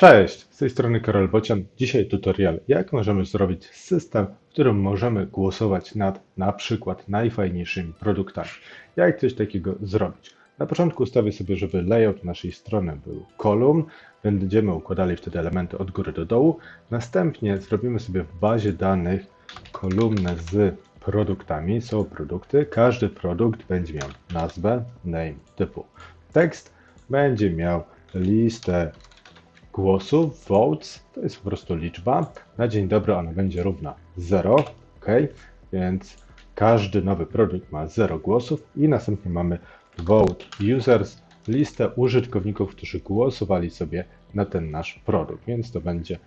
Cześć, z tej strony Karol Bocian. Dzisiaj tutorial, jak możemy zrobić system, w którym możemy głosować nad na przykład najfajniejszymi produktami. Jak coś takiego zrobić? Na początku ustawię sobie, żeby layout naszej strony był kolumn. Będziemy układali wtedy elementy od góry do dołu. Następnie zrobimy sobie w bazie danych kolumnę z produktami. Są produkty. Każdy produkt będzie miał nazwę, name typu tekst. Będzie miał listę głosów, votes, to jest po prostu liczba. Na dzień dobry ona będzie równa 0, ok? Więc każdy nowy produkt ma 0 głosów i następnie mamy vote users, listę użytkowników, którzy głosowali sobie na ten nasz produkt, więc to będzie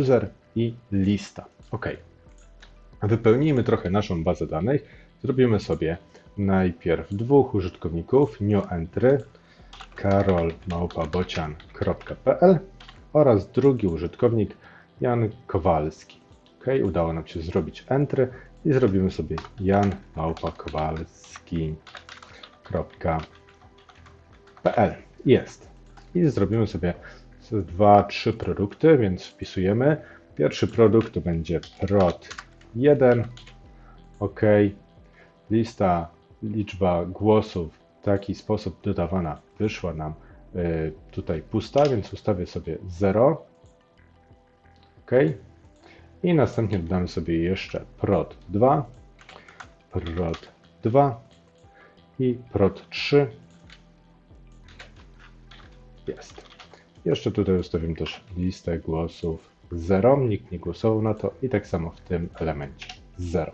user i lista. Ok. Wypełnijmy trochę naszą bazę danych. Zrobimy sobie najpierw dwóch użytkowników, new entry, karolmałpabocian.pl oraz drugi użytkownik Jan Kowalski. Ok, udało nam się zrobić entry i zrobimy sobie Jan Kowalski.pl. Jest. I zrobimy sobie dwa, trzy produkty, więc wpisujemy. Pierwszy produkt to będzie prod 1. OK. Lista, liczba głosów w taki sposób dodawana wyszła nam tutaj pusta, więc ustawię sobie 0. OK. I następnie dodamy sobie jeszcze prod 2, prod 2 i prod 3. Jest. Jeszcze tutaj ustawimy też listę głosów 0. Nikt nie głosował na to i tak samo w tym elemencie 0.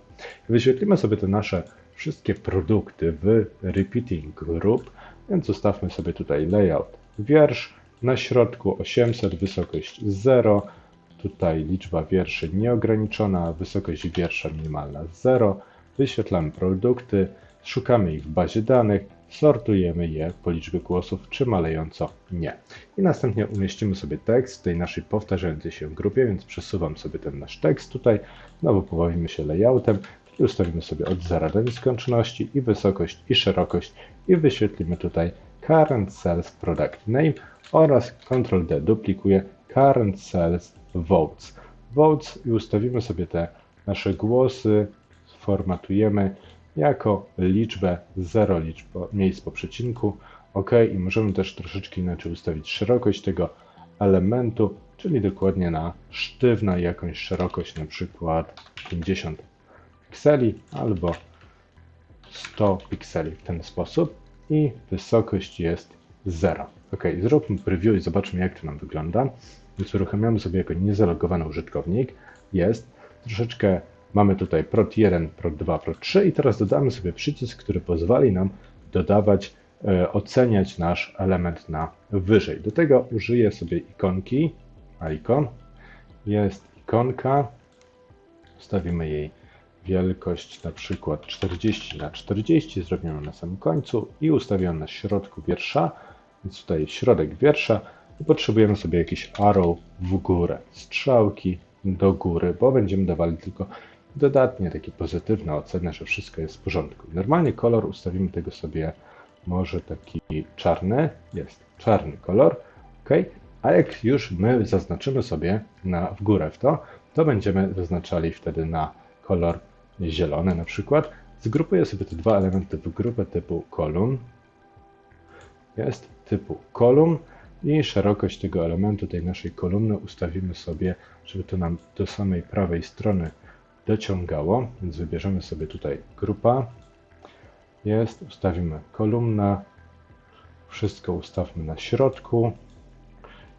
Wyświetlimy sobie te nasze wszystkie produkty w repeating group, więc ustawmy sobie tutaj layout. Wiersz, na środku 800, wysokość 0, tutaj liczba wierszy nieograniczona, wysokość wiersza minimalna 0, wyświetlamy produkty, szukamy ich w bazie danych, sortujemy je po liczbie głosów, czy malejąco nie. I następnie umieścimy sobie tekst w tej naszej powtarzającej się grupie, więc przesuwam sobie ten nasz tekst tutaj, znowu pobawimy się layoutem, i ustawimy sobie od 0 do nieskończoności i wysokość i szerokość i wyświetlimy tutaj current sales product name oraz Ctrl D duplikuje current sales votes. Votes i ustawimy sobie te nasze głosy, sformatujemy jako liczbę 0 liczb, miejsc po przecinku. OK, i możemy też troszeczkę inaczej ustawić szerokość tego elementu, czyli dokładnie na sztywna jakąś szerokość, na przykład 50 pikseli albo 100 pikseli w ten sposób i wysokość jest 0. Ok, zróbmy preview i zobaczmy jak to nam wygląda. Więc uruchamiamy sobie jako niezalogowany użytkownik. Jest. Troszeczkę mamy tutaj prot 1, prot 2, prot 3 i teraz dodamy sobie przycisk, który pozwoli nam dodawać, e, oceniać nasz element na wyżej. Do tego użyję sobie ikonki, icon. Jest ikonka, wstawimy jej wielkość na przykład 40 na 40 zrobimy na samym końcu i ustawiamy na środku wiersza, więc tutaj środek wiersza i potrzebujemy sobie jakiś arrow w górę, strzałki do góry, bo będziemy dawali tylko dodatnie takie pozytywne oceny, że wszystko jest w porządku. Normalnie kolor ustawimy tego sobie może taki czarny, jest czarny kolor, ok? A jak już my zaznaczymy sobie na, w górę w to, to będziemy zaznaczali wtedy na kolor zielone na przykład, zgrupuję sobie te dwa elementy w grupę typu kolumn. Jest typu kolumn i szerokość tego elementu, tej naszej kolumny ustawimy sobie, żeby to nam do samej prawej strony dociągało. Więc wybierzemy sobie tutaj grupa. Jest, ustawimy kolumna. Wszystko ustawmy na środku.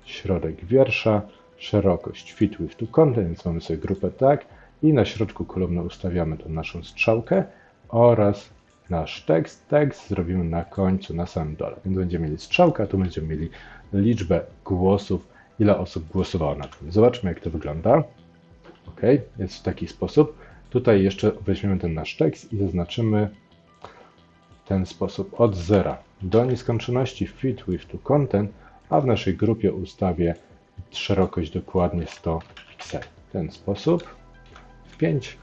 Środek wiersza, szerokość fit with to content, więc mamy sobie grupę tak i na środku kolumny ustawiamy tą naszą strzałkę oraz nasz tekst. Tekst zrobimy na końcu, na samym dole. Więc będziemy mieli strzałkę, a tu będziemy mieli liczbę głosów, ile osób głosowało na tym. Zobaczmy, jak to wygląda. Ok, jest w taki sposób. Tutaj jeszcze weźmiemy ten nasz tekst i zaznaczymy ten sposób od zera do nieskończoności fit with to content, a w naszej grupie ustawię szerokość dokładnie 100 pikseli. W ten sposób. 5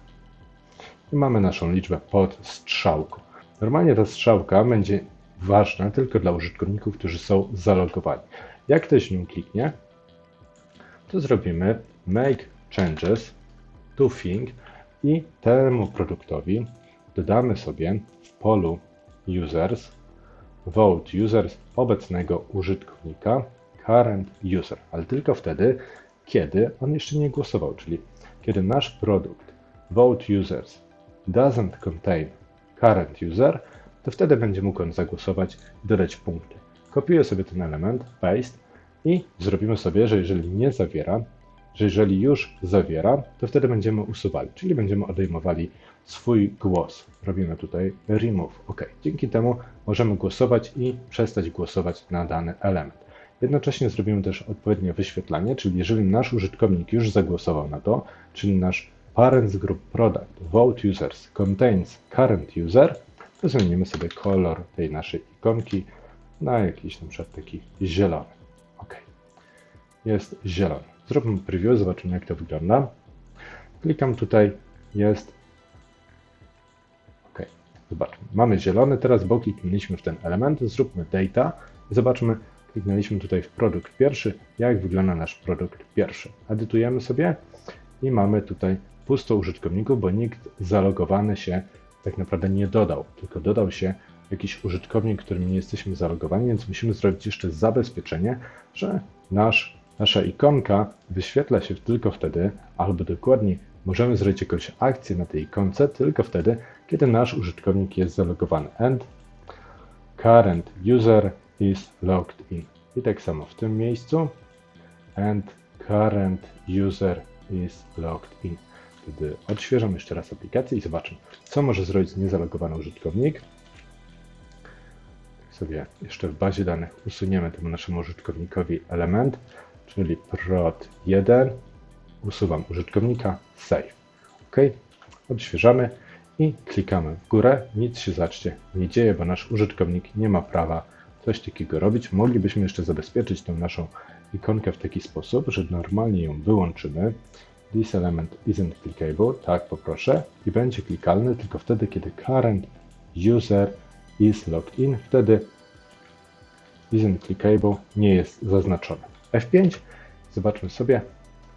i mamy naszą liczbę pod strzałką. Normalnie ta strzałka będzie ważna tylko dla użytkowników, którzy są zalogowani. Jak ktoś nią kliknie, to zrobimy make changes to thing i temu produktowi dodamy sobie w polu users vote users obecnego użytkownika current user, ale tylko wtedy, kiedy on jeszcze nie głosował, czyli kiedy nasz produkt vote users doesn't contain current user, to wtedy będzie mógł on zagłosować i dodać punkty. Kopiuję sobie ten element, paste i zrobimy sobie, że jeżeli nie zawiera, że jeżeli już zawiera, to wtedy będziemy usuwali, czyli będziemy odejmowali swój głos. Robimy tutaj remove. OK. Dzięki temu możemy głosować i przestać głosować na dany element. Jednocześnie zrobimy też odpowiednie wyświetlanie, czyli jeżeli nasz użytkownik już zagłosował na to, czyli nasz parents group product vote users contains current user, to zmienimy sobie kolor tej naszej ikonki na jakiś na przykład taki zielony. OK. Jest zielony. Zróbmy preview, zobaczymy jak to wygląda. Klikam tutaj, jest OK. Zobaczmy. Mamy zielony, teraz bo kliknęliśmy w ten element, zróbmy data i zobaczmy, kliknęliśmy tutaj w produkt pierwszy, jak wygląda nasz produkt pierwszy. Edytujemy sobie i mamy tutaj pusto użytkowników, bo nikt zalogowany się tak naprawdę nie dodał, tylko dodał się jakiś użytkownik, którym nie jesteśmy zalogowani, więc musimy zrobić jeszcze zabezpieczenie, że nasz, nasza ikonka wyświetla się tylko wtedy, albo dokładniej możemy zrobić jakąś akcję na tej ikonce tylko wtedy, kiedy nasz użytkownik jest zalogowany. And current user is logged in. I tak samo w tym miejscu. And current user is logged in. Wtedy odświeżam jeszcze raz aplikację i zobaczę, co może zrobić niezalogowany użytkownik. Tak sobie jeszcze w bazie danych usuniemy temu naszemu użytkownikowi element, czyli prod1. Usuwam użytkownika, save. OK. Odświeżamy i klikamy w górę. Nic się zacznie nie dzieje, bo nasz użytkownik nie ma prawa coś takiego robić. Moglibyśmy jeszcze zabezpieczyć tą naszą ikonkę w taki sposób, że normalnie ją wyłączymy. This element isn't clickable, tak poproszę, i będzie klikalny tylko wtedy, kiedy current user is logged in, wtedy isn't clickable nie jest zaznaczony. F5, zobaczmy sobie.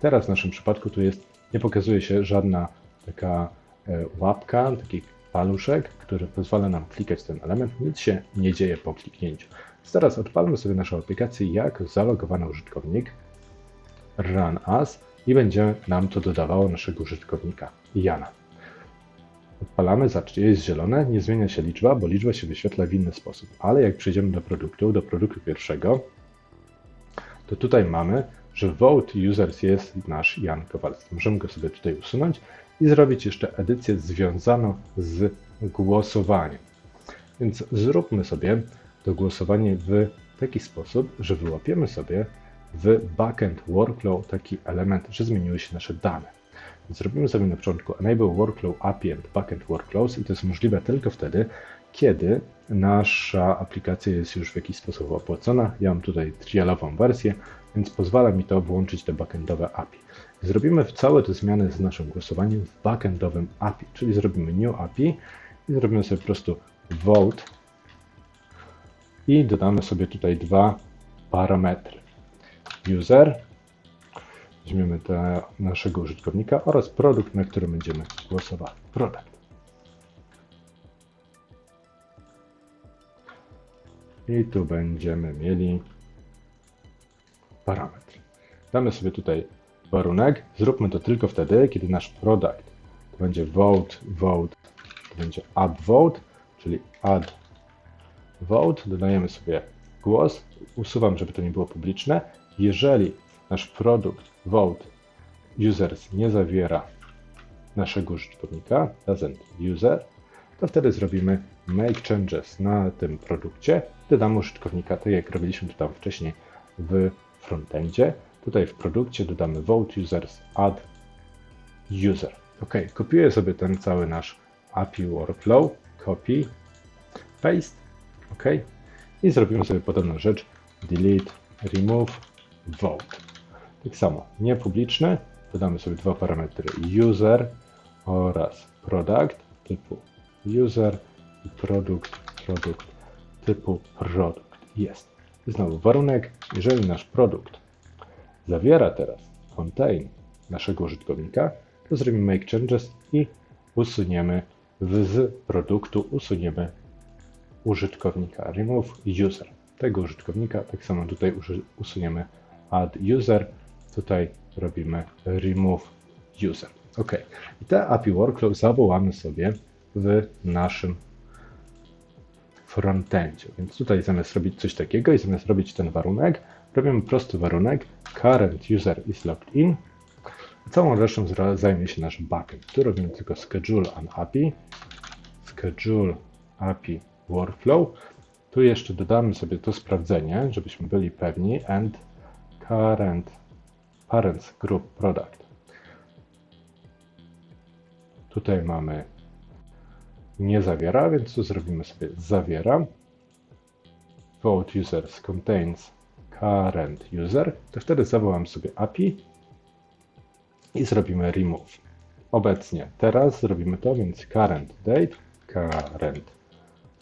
Teraz w naszym przypadku tu jest, nie pokazuje się żadna taka e, łapka, taki paluszek, który pozwala nam klikać ten element. Nic się nie dzieje po kliknięciu. Teraz odpalmy sobie naszą aplikację jak zalogowany użytkownik. Run as będzie nam to dodawało naszego użytkownika Jana. Odpalamy, zobaczcie, jest zielone, nie zmienia się liczba, bo liczba się wyświetla w inny sposób. Ale jak przejdziemy do produktu, do produktu pierwszego, to tutaj mamy, że vote users jest nasz Jan Kowalski. Możemy go sobie tutaj usunąć i zrobić jeszcze edycję związaną z głosowaniem. Więc zróbmy sobie to głosowanie w taki sposób, że wyłapiemy sobie w backend workflow taki element, że zmieniły się nasze dane. Zrobimy sobie na początku enable workflow API and backend workflows i to jest możliwe tylko wtedy, kiedy nasza aplikacja jest już w jakiś sposób opłacona. Ja mam tutaj trialową wersję, więc pozwala mi to włączyć te backendowe API. Zrobimy całe te zmiany z naszym głosowaniem w backendowym API, czyli zrobimy new API i zrobimy sobie po prostu vote i dodamy sobie tutaj dwa parametry. User, weźmiemy te naszego użytkownika oraz produkt, na który będziemy głosowali. Product. I tu będziemy mieli parametr. Damy sobie tutaj warunek. Zróbmy to tylko wtedy, kiedy nasz product to będzie vote, vote, to będzie add vote, czyli add vote. Dodajemy sobie głos. Usuwam, żeby to nie było publiczne. Jeżeli nasz produkt vote users nie zawiera naszego użytkownika, doesn't user, to wtedy zrobimy make changes na tym produkcie. Dodamy użytkownika, tak jak robiliśmy to tam wcześniej w frontendzie. Tutaj w produkcie dodamy vote users add user. OK, kopiuję sobie ten cały nasz API workflow, copy, paste, OK. I zrobimy sobie podobną rzecz, delete, remove, vote. Tak samo, niepubliczny, dodamy sobie dwa parametry user oraz product typu user i produkt, produkt typu produkt. Jest. I znowu warunek, jeżeli nasz produkt zawiera teraz contain naszego użytkownika, to zrobimy make changes i usuniemy z produktu usuniemy użytkownika remove user tego użytkownika. Tak samo tutaj usuniemy add user, tutaj robimy remove user. OK. I te API workflow zawołamy sobie w naszym frontendzie. Więc tutaj zamiast robić coś takiego i zamiast robić ten warunek, robimy prosty warunek current user is logged in. Całą resztą zajmie się nasz backend. Tu robimy tylko schedule an API, schedule API workflow. Tu jeszcze dodamy sobie to sprawdzenie, żebyśmy byli pewni and current parents group product. Tutaj mamy nie zawiera, więc tu zrobimy sobie zawiera. Vote users contains current user. To wtedy zawołam sobie API i zrobimy remove. Obecnie teraz zrobimy to, więc current date, current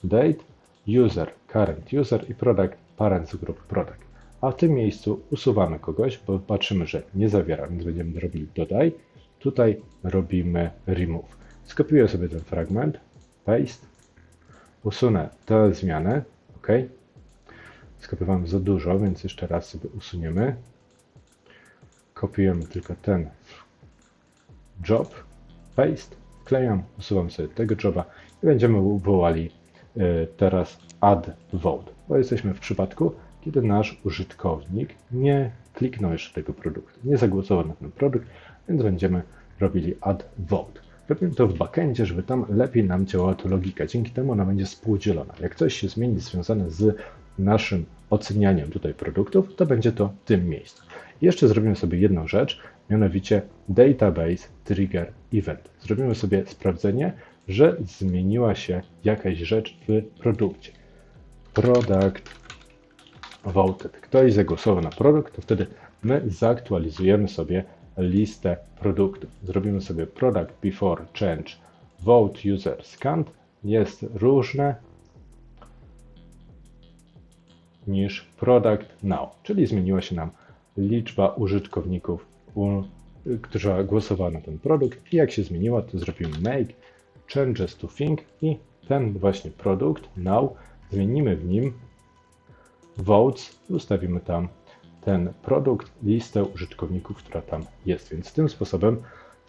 date, user, current user i product, parents group product. A w tym miejscu usuwamy kogoś, bo patrzymy, że nie zawiera, więc będziemy robili dodaj. Tutaj robimy remove. Skopiuję sobie ten fragment, paste, usunę tę zmianę, ok. Skopiowałem za dużo, więc jeszcze raz sobie usuniemy. Kopiujemy tylko ten job, paste, wklejam, usuwam sobie tego joba i będziemy wołali y, teraz add vote, bo jesteśmy w przypadku, kiedy nasz użytkownik nie kliknął jeszcze tego produktu, nie zagłosował na ten produkt, więc będziemy robili add vote. Robimy to w backendzie, żeby tam lepiej nam działała to logika. Dzięki temu ona będzie współdzielona. Jak coś się zmieni związane z naszym ocenianiem tutaj produktów, to będzie to w tym miejscu. I jeszcze zrobimy sobie jedną rzecz, mianowicie database trigger event. Zrobimy sobie sprawdzenie, że zmieniła się jakaś rzecz w produkcie. Product voted. Ktoś zagłosował na produkt, to wtedy my zaktualizujemy sobie listę produktów. Zrobimy sobie product before change vote user scanned. Jest różne niż product now, czyli zmieniła się nam liczba użytkowników, u, która głosowała na ten produkt i jak się zmieniła, to zrobimy make changes to thing i ten właśnie produkt now zmienimy w nim votes, ustawimy tam ten produkt, listę użytkowników, która tam jest. Więc tym sposobem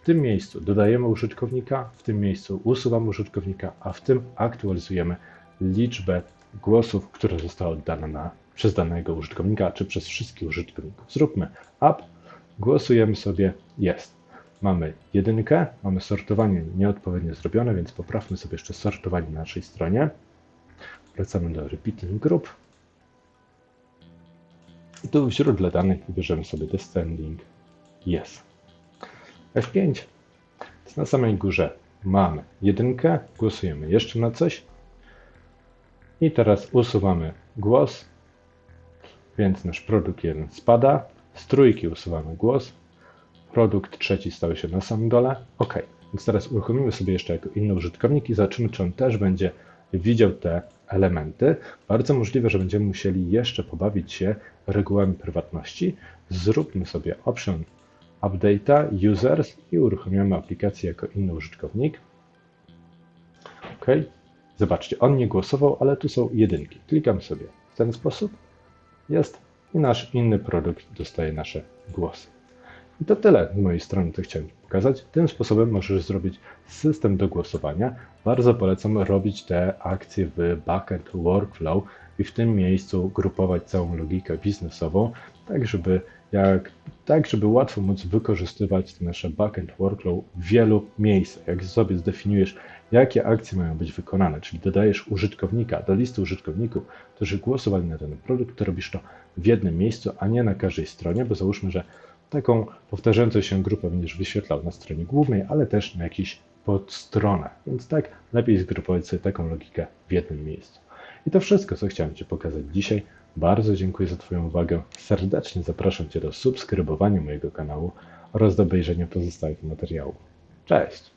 w tym miejscu dodajemy użytkownika, w tym miejscu usuwamy użytkownika, a w tym aktualizujemy liczbę głosów, które zostały oddane na, przez danego użytkownika, czy przez wszystkich użytkowników. Zróbmy up, głosujemy sobie jest. Mamy jedynkę, mamy sortowanie nieodpowiednio zrobione, więc poprawmy sobie jeszcze sortowanie na naszej stronie. Wracamy do repeating group. I tu w źródle danych wybierzemy sobie descending yes. F5. Więc na samej górze mamy jedynkę, głosujemy jeszcze na coś. I teraz usuwamy głos, więc nasz produkt jeden spada. Z trójki usuwamy głos. Produkt trzeci stał się na samym dole. OK. Więc teraz uruchomimy sobie jeszcze jako inny użytkownik i zobaczymy, czy on też będzie widział te elementy. Bardzo możliwe, że będziemy musieli jeszcze pobawić się regułami prywatności. Zróbmy sobie option update'a users i uruchomimy aplikację jako inny użytkownik. OK. Zobaczcie, on nie głosował, ale tu są jedynki. Klikam sobie w ten sposób. Jest i nasz inny produkt dostaje nasze głosy. I to tyle z mojej strony, co chciałem pokazać. Tym sposobem możesz zrobić system do głosowania. Bardzo polecam robić te akcje w backend workflow i w tym miejscu grupować całą logikę biznesową, tak żeby, jak, tak żeby łatwo móc wykorzystywać nasze backend workflow w wielu miejscach. Jak sobie zdefiniujesz, jakie akcje mają być wykonane, czyli dodajesz użytkownika do listy użytkowników, którzy głosowali na ten produkt, to robisz to w jednym miejscu, a nie na każdej stronie, bo załóżmy, że taką powtarzającą się grupę będziesz wyświetlał na stronie głównej, ale też na jakichś podstronach. Więc tak, lepiej zgrupować sobie taką logikę w jednym miejscu. I to wszystko, co chciałem Ci pokazać dzisiaj. Bardzo dziękuję za Twoją uwagę. Serdecznie zapraszam Cię do subskrybowania mojego kanału oraz do obejrzenia pozostałych materiałów. Cześć!